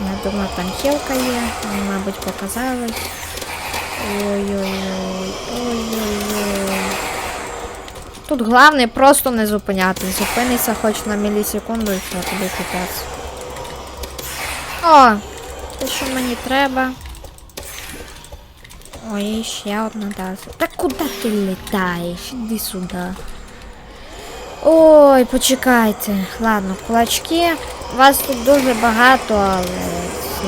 Я думаю, там хілка є, мабуть, показалось. Ой-ой-ой, ой-ой-ой. Тут головне просто не зупинятись. Зупинися хоч на мілісекунду і все, тобі капець. О! Те, що мені треба. Ой, ще одна даза. Та куди ти літаєш? Іди сюди. Ой, почекайте. Ладно, кулачки. Вас тут дуже багато, але.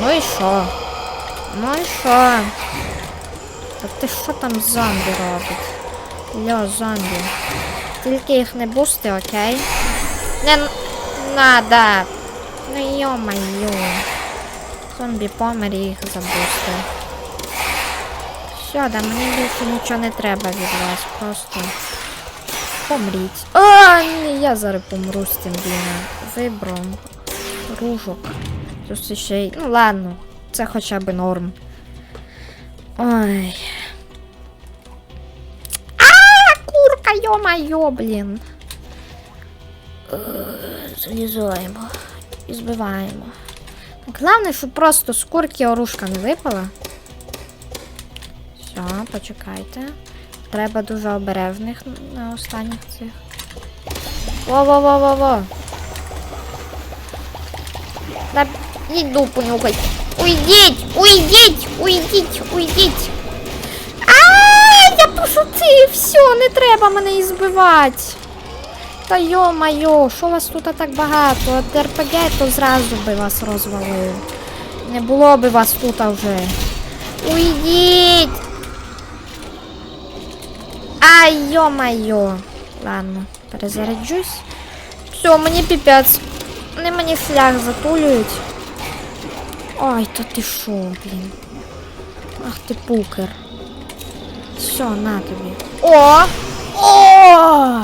Ну і що? Ну і що? Та ти що там зомбі робить? Льо, зомбі. Тільки їх не бусти, окей? Не надо. Ну йо-моє. Зомбі помер і їх забустив. Все, да мені більше нічого не треба від вас. Просто помріть. А, ні, я зараз помру з цим блін. Вибром. Ружок. Тут ще й. Ну ладно, це хоча б норм. Ой. А, курка, йо-майо, блін. Е, Залізаємо. І збиваємо. Головне, щоб просто з курки оружка не випала. Все, почекайте. Треба дуже обережних на останніх цих. Во-во-во-во-во. Да иду понюхать. Уйдіть! Уйдіть! Уйдіть! Уйдіть! А, я пошутив! Все, не треба мене і збивати. Та йо-майо, що вас тут так багато? От РПГ то зразу би вас розвалив. Не було би вас тут вже. Уйдіть! Ай, йо-майо. Ладно, перезаряджусь. Все, мені піпець. Вони мені шлях затулюють. Ой, то ти шо, блін. Ах ти пукер. Все, на тобі. О! О!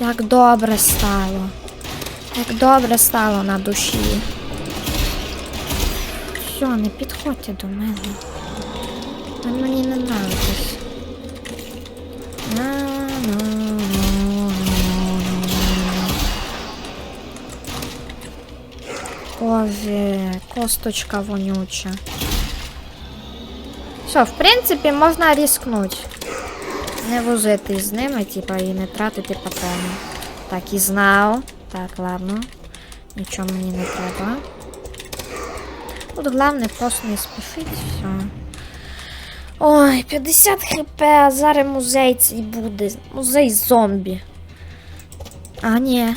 Як добре стало. Як добре стало на душі. Все, не підходьте до мене. Ви мені не нравитесь. Боже, косточка вонюча. Все, в принципі, можна рискнути. Не возити з ними, типа, і не тратити патрони. Так, і знав. Так, ладно. Нічого мені не треба. Тут головне просто не спішить, все. Ой, 50 хп, а зараз музей цей буде. Музей зомбі. А, ні,